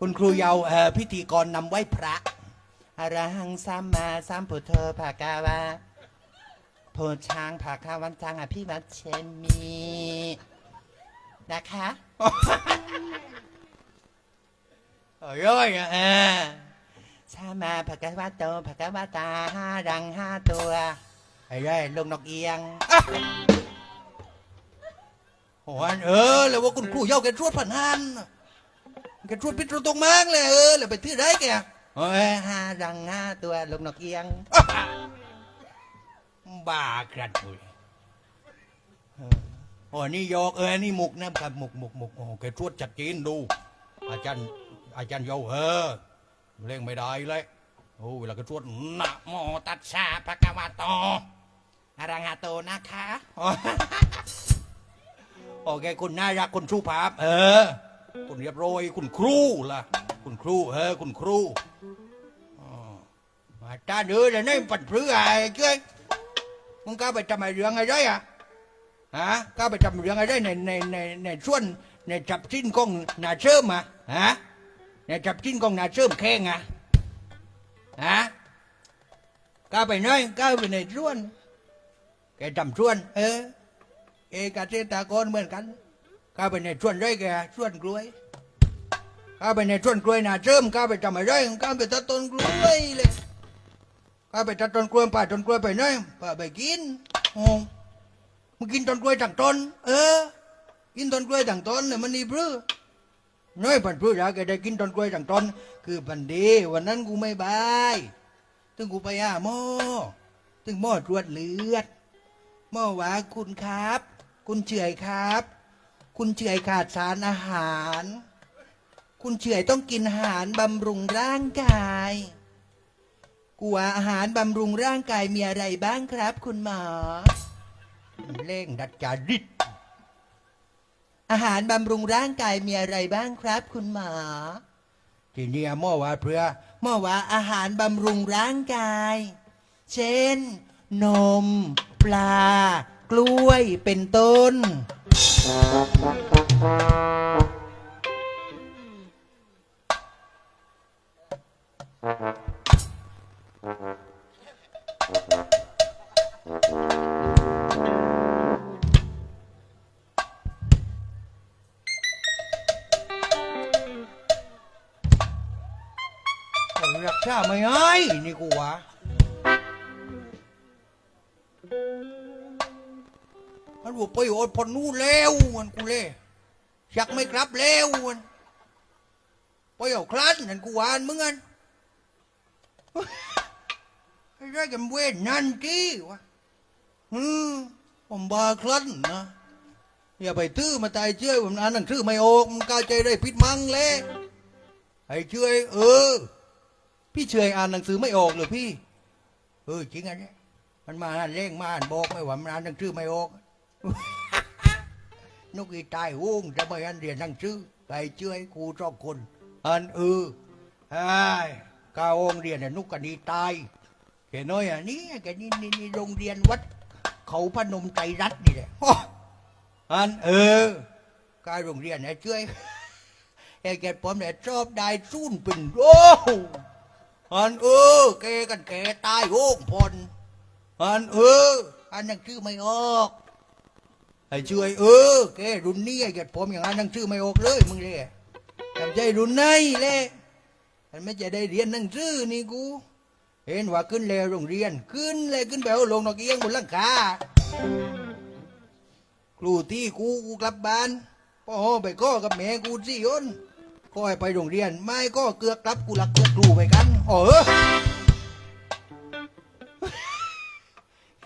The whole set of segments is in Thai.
คุณครูเยาว์เอ่อพิธีกรนำไหว้พระอรหังสัมมาสัมพุทโธภะกาวาโพช้างภาคาวันจังอภิวัตเชมีนะคะโอ้ยเออสัมมาภะกาวะโตภะกาวะตาห้าดังห้าตัวไอ้ได้ลงนกเอียงอะโอ้ยเออ แล้วว่าคุณครูเยาว์แกชวดผ่านหัน แกชวนพิตรตรงมากเลยเออแล้วไปที่ไหนแกโอ้ยห้าดังห้าตัวลงนกเอียง บ้าครับคุยเออโอ้นี่ยอกเออนี่มุกนะครับมุกมุกมุกโอ้แกชวดจัดจีนดู อาจารย์อาจารย์โยเออเล่งไม่ได้เลยโอ้เวลาแกชวดนะโมตัสสะภะคะวะโตอะระหะโตนะคะ โอเคคุณน่ารักคุณชูภาพ เออ คุณเรียบร้อย คุณครูล่ะ คุณครูเออคุณครูอ๋ออาจารย์เออแล้วนี่ปัดพรืออะไรเจ้ยมึงก้าไปทำอะไรเรื่องอะไรอะฮะก้าไปทำเรื่องอะไรในในในในส่วนในจับชิ้นของนาเชื่อมอะฮะในจับชิ้นของนาเชื่อมแข่งอะฮะก้าไปไหนก้าไปในส่วนแกทำส่วน เออเอกเกษตรกรเหมือนกัน ข้าไปในส่วนไรแกส่วนกล้วยข้าไปในส่วนกล้วยนาเจิมข้าไปทำอะไรข้าไปตัดต้นกล้วยเลยข้าไปตัดต้นกล้วยป่าต้นกล้วยไปไหนป่าไปกินโอ้มึงกินต้นกล้วยต่างต้น เออ กินต้นกล้วยต่างต้นเนี่ยมันนี่เพื่อน้อยปันเพื่ออยากแกได้กินต้นกล้วยต่างต้น คือปันดีวันนั้นกูไม่บายถึงกูไปหาหมอถึงหมอตรวจเลือดหมอว่าคุณครับ คุณเฉยครับ คุณเฉอยขาดสารอาหาร คุณเฉอยต้องกินอาหารบำรุงร่างกายกูว่าอาหารบำรุงร่างกายมีอะไรบ้างครับ คุณหมอเร่งดัดจาริดอาหารบำรุงร่างกายมีอะไรบ้างครับ คุณหมอ ทีนี้ยหมอว่าเพื่อหมอว่าอาหารบำรุงร่างกาย เช่น นม ปลา กล้วยเป็นต้น รักษาไม่ให้นี่กูวะ ไปโอดพอนู่นแล้วมันกูเลยชักไม่กลับแล้วมันไปเอาคลันนั่นกูวานมึงกันไอ้ไรกันเว้นั่นจี้วะอืมผมบาคลันนะอย่าไปตื้อมาตายเชื่อผมอ่านหนังสือไม่ออกมันกล้าใจได้พิษมังเลยไอ้เชื่อเออ พี่เฉยอ่านหนังสือไม่ออกเลยพี่ เออจริงอันนี้มันมาอ่านเร่งมาอ่านบอกไม่ว่ามันอ่านหนังสือไม่ออก นกอีตายโว้งจะไม่อ่านเรียนหนังสือไปเชื่อครูชอบคนอันเออไอ้กาโองเรียนน่ะนุกกันีตายแกน้อยอะนี่แกนี่นี่นี่โรงเรียนวัด เขาพนมไตรรัตน์นี่แหละอันเออกาโรงเรียนเนี่ยเชื่อไอ้แกผมเนี่ยชอบได้สู้นเป็นโอ้อันเออแกกันแกตายโหงพลอันเอออันนั้นชื่อไม่ออก ไอ้ช่วยเออแกรุ่นนี้ไอ้แกผมอย่างนั้นนั่งชื่อไม่ออกเลยมึงเลยจำใจรุ่นไหนเลยมันไม่จะได้เรียนหนังสือนี่กู เห็นว่าขึ้นแล้วโรงเรียน ขึ้นเลยขึ้นไปเอาลงนอกเอียงบนหลังคาครูที่กูกูกลับบ้านพ่อไปก็กับแม่กูสี่คนก็ให้ไปโรงเรียน ไม่ก็เกือกกลับกูหลักเกือกครูไปกันเออ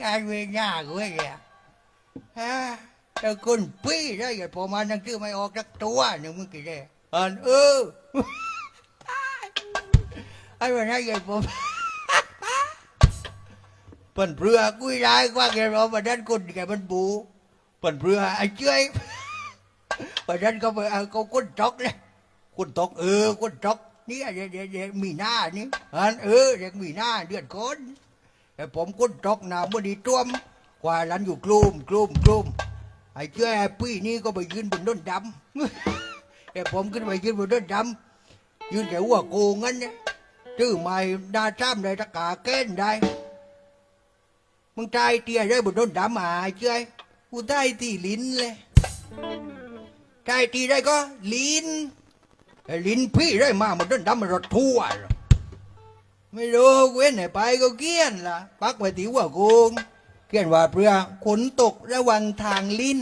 การเวรยากเว้ย แกฮะแต่คนปี้ได้ไงพอมานั่งชื่อไม่ออกจักตัวหนึ่งมึงกี่ได้อันเออไอ้วันนั้นไงผมเปิ่นเปลือกุ้ยได้กว่าแกรอมาด้านคนแกมันบูเปิ่นเปลือไอ้เจ้ยมาด้านก็ไปเอาเขาก้นจอกเลยก้นตอกเออก้นจอกนี่เด็กเด็กเด็กมีหน้านี่อันเออเด็กมีหน้าเดือดก้นแต่ผมก้นจอกหนาบดีต้วมกว่าหลันอยู่กลุ่มกลุ่มกลุ่ม ไอ้เจ้ยไอ้ปี้นี่ก็ไปยืนบนต้นดำแต่ผมขึ้นไปยืนบนต้นดำยืนแค่หัวโกงงั้นเนี่ยชื่อใหม่ดาจ้ำได้ตะกาเก้นได้ มึงใจเตี้ยได้บนโดนดำหมาเจ้ยกูได้ที่ลิ้นเลยใจตีได้ก็ลิ้นไอ้ลิ้นพี่ได้มามันโดนดำมันรถทั่วรอไม่รู้เว้นไหนไปก็เกี้ยนล่ะ ปักไว้ที่หัวโกง เกี้ยนว่าเพื่อขนตกระวังทางลิ้น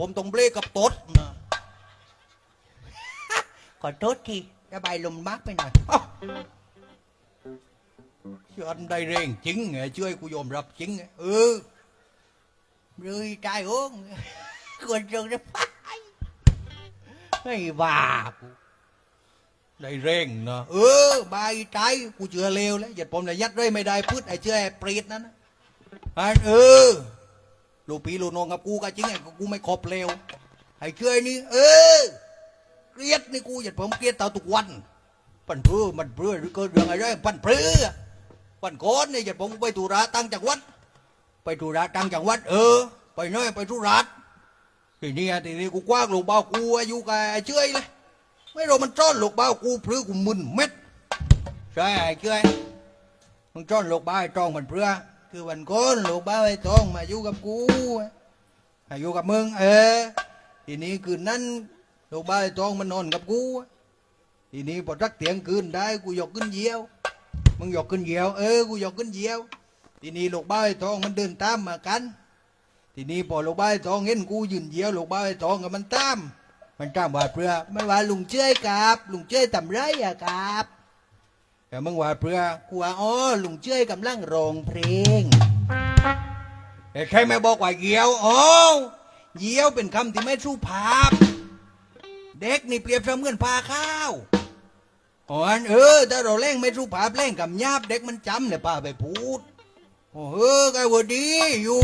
ผมต้องเบรกกับตดนะขอโทษทีระบายลมมากไปหน่อยอ้าวฉันได้เร่งจริงไงช่วยกูยอมรับจริงไงเออเลยใจโอ้งควรจงได้ไปให้บ้ากูได้เร่งเนาะเออบายใจกูเชื่อเลวแล้วอย่าผมจะยัดเร่ไม่ได้พืชไอ้เชื่อไอ้ปรีดนั่นนะอันเออ ลูกปีลูกน้องกับกูก็จริงไงกูไม่ครบเร็วไอ้เชื่อนี่เออเกลียดนี่กูอย่าผมเกลียดเต่าทุกวัน ปันเพื่อมันเพื่อหรือเกิดเรื่องอะไรปันเพื่อปันก้อนนี่อย่าผมไปธุระตั้งจังหวัด ไปธุระตั้งจังหวัด เออ ไปน้อยไปธุระทีนี้ทีนี้กูกว้างลูกเบากูอายุกับไอ้เชื่อยเลยไม่รู้มันจ้อนลูกเบากูเพื่อกูมึนเม็ดใช่ไอ้เชื่อยมึงจ้อนลูกเบาไอ้ตองมันเพื่อ คือวันก้อนลูกเบาไอ้ตองมาอยู่กับกูมาอยู่กับมึงเออทีนี้คืนนั้นลูกบ้าไอ้ทองมันนอนกับกูทีนี้พอรักเตียงคืนได้กูยกขึ้นเยียว มึงยกขึ้นเยียวเออกูยกขึ้นเยียว ทีนี้ลูกบ้าไอ้ทองมันเดินตามมากัน ทีนี้พอลูกบ้าไอ้ทองเห็นกูยืนเยียวลูกบ้าไอ้ทองก็มันตาม มันตามว่าเพื่อมันว่าลุงเจ้ยครับลุงเจ้ยทำไรอะครับ แต่มึงว่าเพื่อกูว่าอ๋อลุงเจ้ยกำลังร้องเพลงแต่ใครไม่บอกว่าเหยียวอ๋อเหยียวเป็นคำที่ไม่สุภาพ เด็กนี่เปรียบเสมือนพาข้าวอ๋อนเออถ้าเราเล่งไม่สุภาพเล่งกับยาบเด็กมันจำเลยป้าไปพูดโอ้เออไอ้วดีอยู่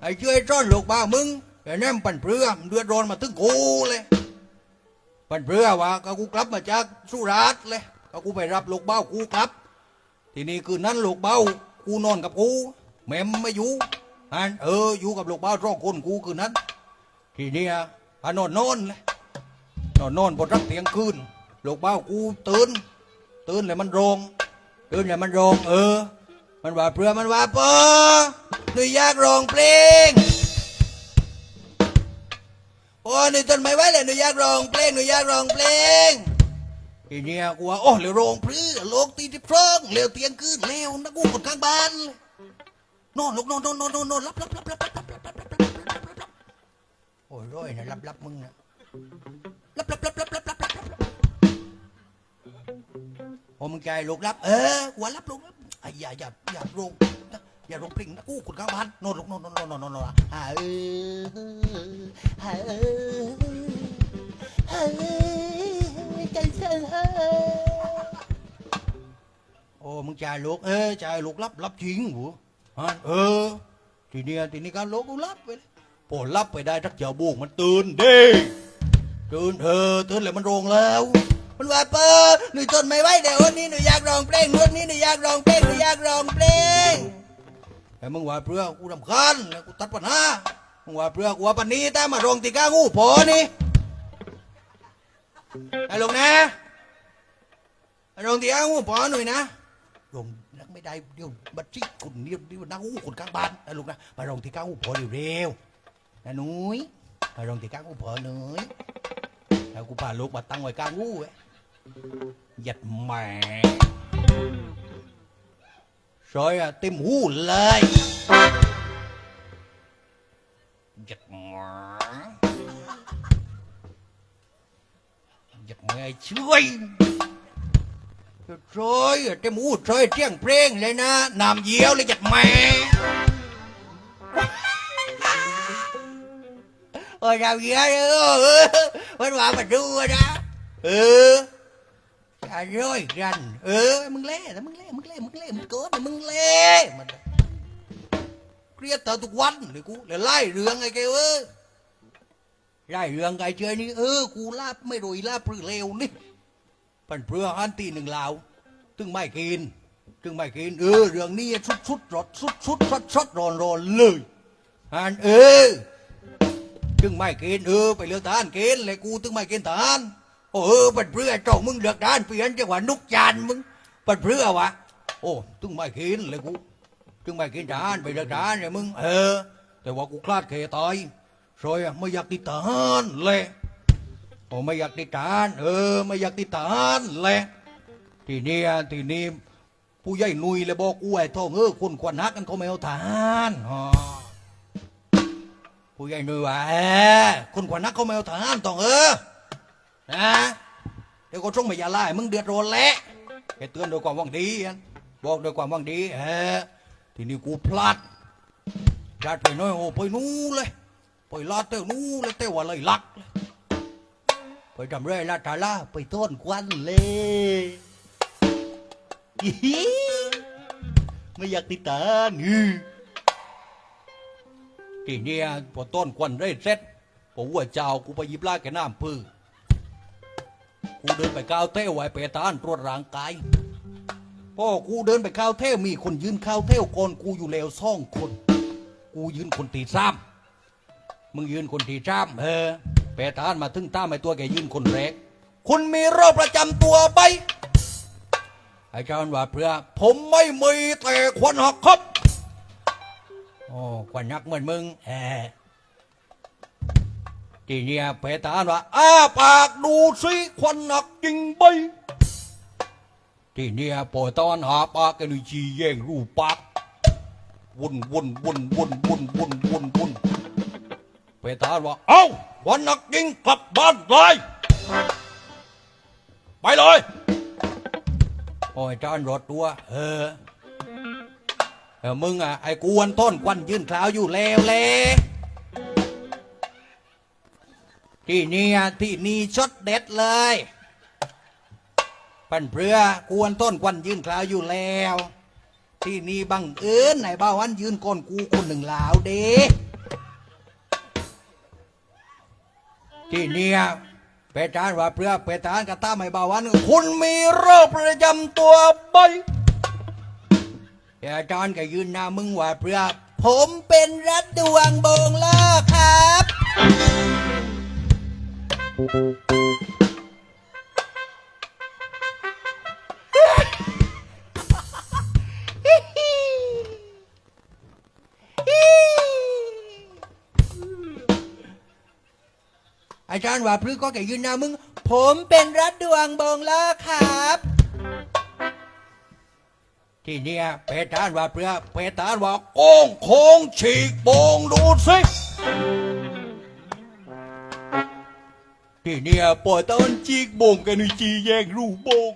ไอ้ช่วยซ่อนลูกบ้ามึงแต่นั่นปั่นเปลือมเดือดร้อนมาถึงกูเลยปั่นเปลือว่าก็กูกลับมาจากสุราษฎร์เลย ก็กูไปรับลูกเบ้ากูกลับ ทีนี้คืนนั้นลูกเบ้ากูนอนกับกูแม่มไม่อยู่อันเอออยู่กับลูกเบ้าสองคนกูคืนนั้น ทีเนี้ยพานอนนอนเลยนอนนอนบนรักเตียงคืนลูกเบ้ากูตื่นตื่นเลยมันโรงตื่นเลยมันโรงเออ มันว่าเพื่อมันว่าปอหนูอยากร้องเพลงปอหนูทนไม่ไหวเลยหนูอยากร้องเพลงหนูอยากร้องเพลง ทีเนี้ยกูว่าโอ้เหลือโรงเพลงโลกตีที่พร้องเหลือเตียงคืนเลวนะกูคนข้างบ้านนอนลูกนอนนอนนอนนอนนอนรับรับรับรับรับรับรับรับรับรับรับโอ้ยร้อยนะรับรับมึงนะรับรับรับรับรับรับรับรับโอ้มึงใจลูกรับ เออหัวรับลูกรับไอ้อย่าอย่าอย่าลงนะอย่าลงพลิงนะกูขุดข้างบ้านโน่นลูกโน่นโน่นโน่นโน่นโน่นอ่าเอออ่าเอออ่าเออใจสั่นเออ โอ้มึงใจลูกเออใจลูกรับรับจริงหัวฮะเออทีเนี้ยทีนี้การลูกกูรับไปเลยพอรับไปได้ทักเจ้าบุกมันตื่นเด้ตื่นเออตื่นเลยมันโรงแล้ว มันว่าเปิดหนูทนไม่ไหวเดี๋ยววันนี้หนูอยากร้องเพลงวันนี้หนูอยากร้องเพลงหนูอยากร้องเพลงแต่มึงว่าเพื่อกูรำคาญแล้วกูตัดปัญหามึงว่าเพื่อกูว่าปันนี้แต่มาร้องตีก้างูพอนี่ไอ้ลงนะ ไอ้ลงที่เอาหัวปอหน่อยนะลงนักไม่ได้เดี๋ยวบัตรจิคุณเดี๋ยวเดี๋ยวนักหูคนข้างบ้านไอ้ลงนะไปลงที่ก้างหูปอเร็วๆนะหนุ้ยไปลงที่ก้างหูปอหน่อยแล้วกูพาลูกมาตั้งไว้กลางหูเว้หยัดแหม่ซอยอะเต็มหูเลยหยัดแหม่ giật โอยจะมูโอยเจียงเพลงเลยนะนามเยี่ยวเลยจัดแม่โอ้ยนามเยี่ยวเออวันวานมาดูนะเอออร่อยกัน เออ มึงเล่แต่มึงเล่มึงเล่มึงเล่มึงเกินมึงเล่มันเครียดต่อทุกวันเลยกูเลยไล่เรื่องไอ้แกเออไล่เรื่องไอ้เจ้นี่เออ กูลาบไม่รวยลาบปรือเลวนี่ ปันเปลืออันตีหนึ่งลาวตึงไม่กินตึงไม่กินเออเรื่องนี้ชุดชุดรสชุดชุดรสชดรอนรอนเลยอันเออตึงไม่กินเออไปเลือกทหานกินเลยกูตึงไม่กินทหานโอ้เออปันเปลือเจ้ามึงเลือกทหานเปลี่ยนจังหวะนุกจานมึงปันเปลือวะโอ้ตึงไม่กินเลยกูตึงไม่กินทหานไปเลือกทหานเลยมึงเออแต่ว่ากูคลาดเคตายซอยไม่อยากติดทานเลย rồi à, mới giặc đi tán lẹ ồ mới giặc đi tán ừ mới giặc đi tán lẹ thì ni à, thì ni ผู้ใหญ่นุยเลยบอกกูไอ้ทองเออคนควันฮักกันเขาไม่เอาทานอผู้ใหญ่นุยว่าเออคนควันฮักเขาไม่เอาทานทองเออนะเดี๋ยวก็ส่งไปยาไล่มึงเดือดร้อนแหละแกเตือนโดวยความหวังดีบอกโดวยความหวังดีเออทีนี้กูพลาดพลาดไปน้อยโอ้ไปนู้เลยไปลาดเต้านู้เลยเต้าว่าเลยลักเลย ไปทำไรลาดาลาไปต้นควันเลยไม่อยากติดตามทีนี้พอต้นควันได้เสร็จพอวัวเจ้ากูไปยิบลาแกน้ำพือกูเดินไปก้าวเต้ไว้ไปตานตรวจร่างกายพ่อกูเดินไปข้าวเท่มีคนยืนข้าวเท่ก่อนกูอยู่แล้วซ่องคน กูยืนคนตีซ้ำมึงยืนคนที่จ้ำเออ เปตานมาถึงต้ามไอ้ตัวแกยืนคนแรก คุณมีโรคประจำตัวไหมไอ้เจ้าว่าเพื่อ ผมไม่มีแต่ควันหักครับโอ้ควันหักเหมือนมึงแอบทีเนี้ยเปตานว่าอ้าปากดูสิควันหักจริงไหมทีเนี้ยปอยตอนหาปากกันจีแย่งรูปปากวนวนวนวนวนวนวนวนเปตานว่าเอ้า วันนักยิงกลับบ้านเลยไปเลยโอ้ยจานรถตัว เออเออมึงอะไอ้กวนต้นควันยื่นคลาวอยู่แล้วแลยที่นี่ที่นี่ช็อตเด็ดเลยปันเพื่อกวนต้นควันยื่นคลาวอยู่แล้ว ที่นี่บังเอิญไหนบ้าวันยืนก้นกูคนหนึ่งลาวเด้ ที่เนี่ยเปจานว่าเปลือกเปจานกระตาไม่บาวัน คุณมีโรคประจำตัวไหมเปจานก็ยืนหน้ามึงว่าเปลือกผมเป็นรัดดวงบงล่อครับ อาจารย์ว่าพฤกก็แกยืนหน้ามึง ผมเป็นรัดดวงบงล้อครับ ที่เนี่ยเพตานว่าเพื่อเพตานว่าโก้งโค้งฉีกโบงดูสิที่เนี่ยปล่อยตอนจีกบงกันจีแยกรูบง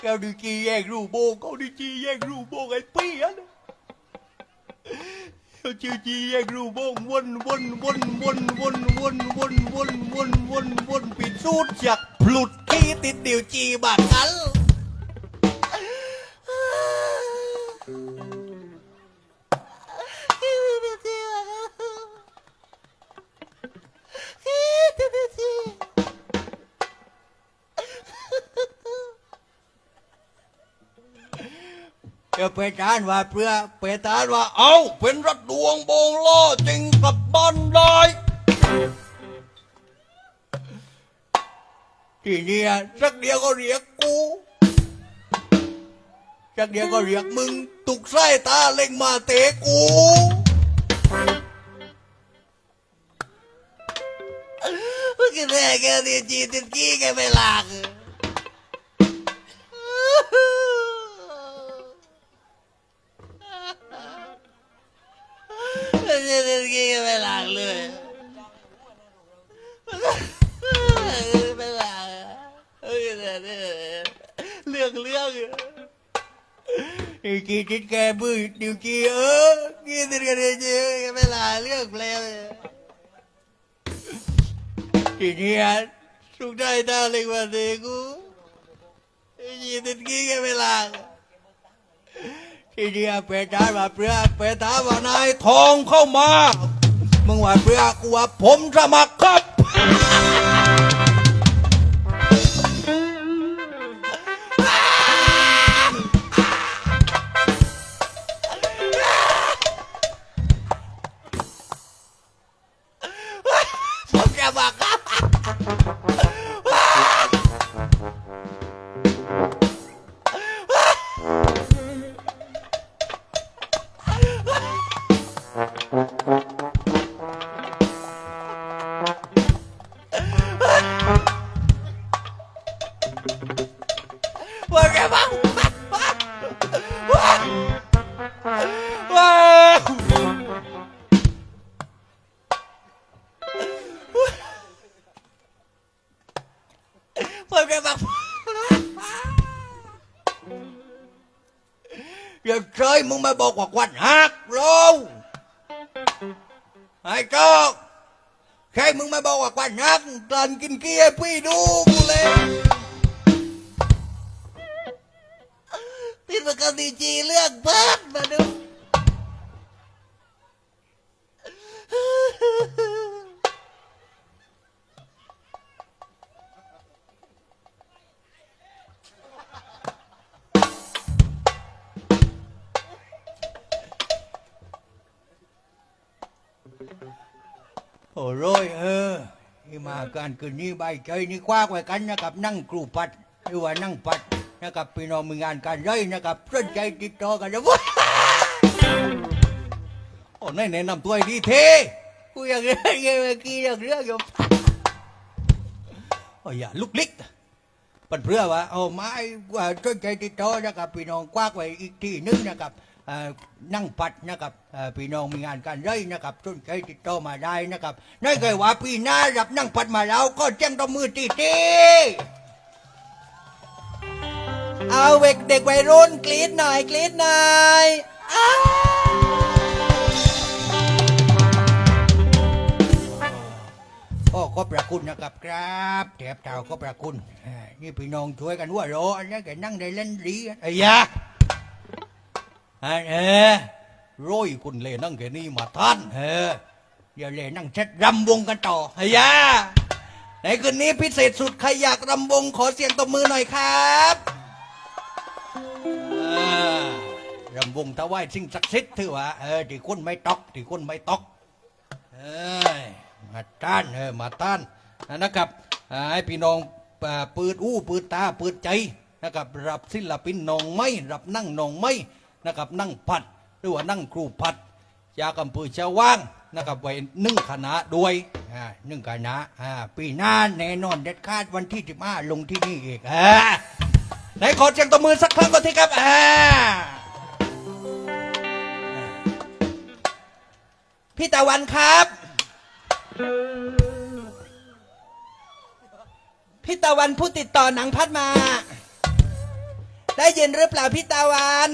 เขาดีจีแยกรูบงเขาดีจีแยกรูบงไอ้เปี้ยนะ ชื่อจีแยกรูบงวนวนวนวนวนวนวนวนวนวนวนปิดสูดจากพลุดที่ติดเดี่ยวจีบากกัน เอดี๋ยวไปจานว่าเพื่อไปตานว่า เอาเป็นรถดวงโบงล้อจริงกลับบ้านได้ทีเนี้ยสักเดียวก็เรียกกูสักเดียวก็เรียกมึง ตุกไส้ตาเล็งมาเตะกูก็แม่แกดีจีติดกี้แกไม่ลาก ไอ้กี้จิตแกบื้อดิวกี้เออกี้ติดกันเลยจีไม่ลังเรื่องเพลวทีนี้สุดได้ตาเล็กมาเด็กกูไอ้กี้ติดกี้แกไม่ลังทีเดียวไปตามว่าเปลือกไปตามว่านายทองเข้ามามึงว่าเปลือกกูว่าผมสมัครครับ กินเกียร์พี่ดูกูเลยติดประกันดีจีเรื่องเบิร์ดมาดู การคืนนี้ใบใจนี่คว้าไว้กันนะครับนั่งกรูปัดหรือว่านั่งปัดนะครับพี่น้องมีงานการย่อยนะครับสนใจติดต่อกันนะว้ยโอ้นี่แนะนำตัวดีเทกูอยากเรื่องเมื่อกี้อยากเรื่องอยู่โอ้ยอย่าลุกลิกปันเพื่อว่าเอาไม้ว่าสนใจติดต่อนะครับพี่น้องคว้าไว้อีกทีนึงนะครับ นั่งปัดนะครับพี่น้องมีงานการย่อยนะครับสนใจติดต่อมาได้นะครับนั่นเคยว่าพี่หน้ารับนั่งปัดมาแล้วก็แจ้งต่อมือตีตีเอาเด็กเด็กวัยรุ่นกรี๊ดหน่อยกรี๊ดหน่อยอ้าวก็ขอบพระคุณนะครับครับแถบเท้าขอบพระคุณ นี่พี่น้องช่วยกันหัว่าโรอันนี้แกนั่งได้เล่นดีไอ้ยะอันเออโร้อยคุณเล่นั่งแค่นี้มา ท่านเออเดี๋ยวเล่นั่งเช็ดรำวงกันต่อไอ้ยะในคืนนี้พิเศษสุดใครอยากรำวงขอเสียงตบมือหน่อยครับอ่ารำวงถวายสิ่งศักดิ์สิทธิ์ถือว่าเออที่คนไม่ตอกที่คนไม่ตอกเอ้ยมาต้านเออมาต้านนะครับอ่าให้พี่น้องอ่าเปิดอู้เปิดตาเปิดใจนะครับรับศิลปินหนองไม้รับนั่งหนองไม้ นะครับนั่งผัดหรือว่านั่งครูผัดจากอำเภอชาวว่างนะครับไว้หนึ่งคณะด้วยอ่าหนึ่งคณะอ่าปีหน้าแน่นอนเด็ดขาดวันที่สิบห้าลงที่นี่อีกอ่าไหนขอเสียงตบมือสักครั้งก่อนทีครับอ่าพี่ตะวันครับ พี่ตะวันผู้ติดต่อหนังพัดมา ได้ยินหรือเปล่าพี่ตะวัน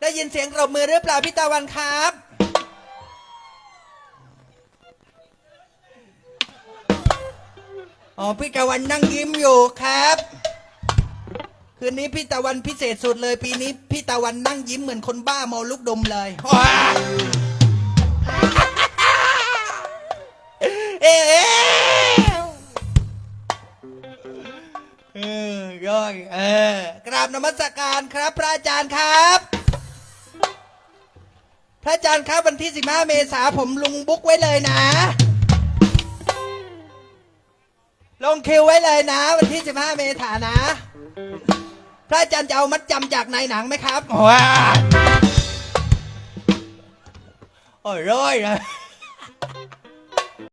ได้ยินเสียงปรบมือหรือเปล่าพี่ตะวันครับ อ๋อพี่ตะวันนั่งยิ้มอยู่ครับ คืนนี้พี่ตะวันพิเศษสุดเลย ปีนี้พี่ตะวันนั่งยิ้มเหมือนคนบ้าเมาลูกดมเลยเอ๊ะเออยอดยเออกราบนมัสการครับ พระอาจารย์ครับ พระอาจารย์ครับวันที่ 15 เมษาผมลุงบุ๊กไว้เลยนะ ลงคิวไว้เลยนะ วันที่ 15 เมษานะ พระอาจารย์จะเอามัดจำจากในหนังไหมครับว้าโอ้ยร้อยนะ